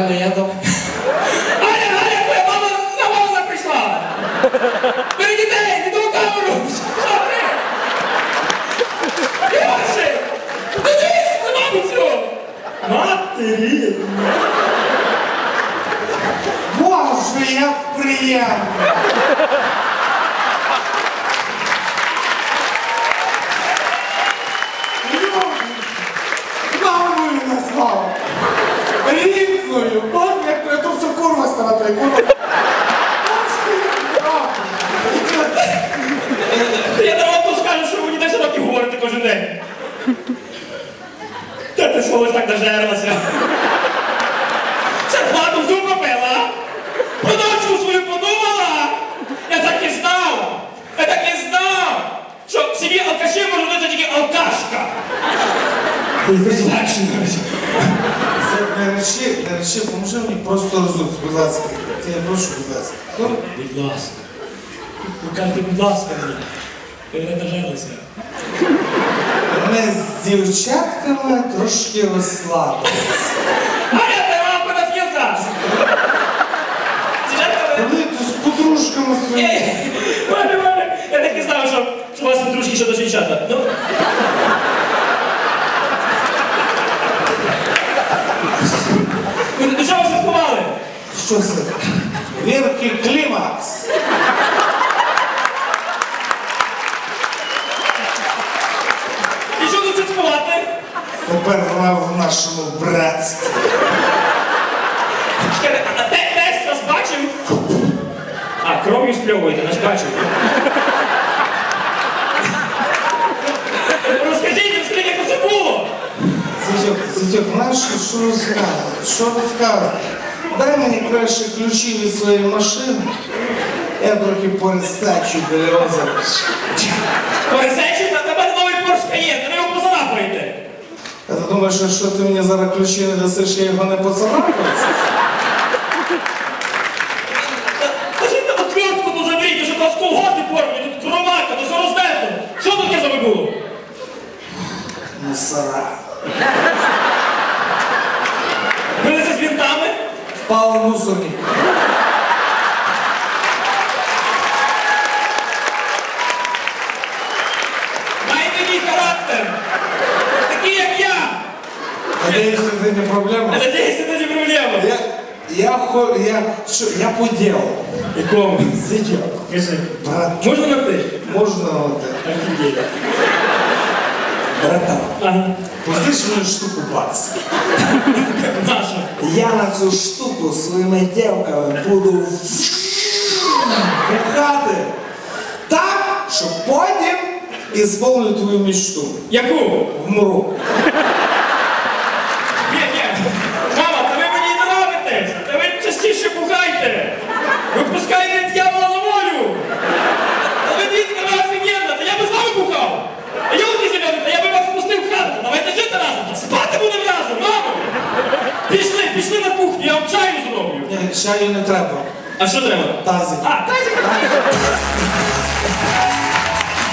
Arboledo. Área, área, Cuiabá, não vamos da pistola. Presidente do Câmara, sobre. E achei. Tudo isso, não, senhor. Materia. Boas, minha fria. Курва! Я народу скажу, що мені 10 років говорите кожен день. Та ти сволоч так нажерлася. Зарплату всю пропила. Про дочку свою подумала. Я так і знав. Я так і знав. Що в сім'ї алкаші може бути тільки алкашка. Якось легше. Це не речі, не речі, поможи мені просто розуть, будь ласка. Я прошу, будь ласка. Ну, Будь ласка. Ви кажете, будь ласка мені. Ви не нажилися. Ми з дівчатками трошки розслабилися. Аля, ти мама педофілка! Дівчатка, ви- Вони з подружками своїми. Ей, Валя, Валя, я так і знав, що, що у вас подружки ще дівчата. Ну. Ви до чого святкували? Що це? Вірки клімакс. І що тут святкувати? Тепер вона в нашому братстві. Чекайте, а те, тесть вас бачив? А, кров'ю спльовуєте, наш бачив. Розкажіть, розкажіть, як це було? Зятьок, зятьок, знаєш, що- що розказувати? Що розказувати? Дай мені краще ключі від своєї машини. Я трохи перестачу біля розіграшу. Пересечі, на тебе новий Порш Каєн, ви його позалапаєте. А ти думаєш, що ти мені зараз ключі не дасиш, я його не поцарапаю? Впали в мусорник. Маєте мій характер. Такий, як я. Надеюсь, это не проблема. Надіюсь, це не проблема. Я, я, хо- я, що, я по ділу. Якому? Зятьок, Кажи. брат, Можна на ти? можна от, Офігеть. Братан, Ага. мені штуку. Наша. Я на цю штуку своїми дівками буду бухати так, щоб потім ісполню твою мечту. Яку? Вмру ні. Мама, та ви мені не нравитесь. Та ви частіше бухайте. Випускайте дьявола на волю. Та ви дивіться, ви офігенна. Та я би з вами бухав. А йолки зелені, та я би вас впустив в хату. Давайте жити разом. Та Спати будемо разом, мамо. Пішли, на кухню, я вам чаю зроблю. Ні, чаю не треба. А що треба? Тазик. А, тазик.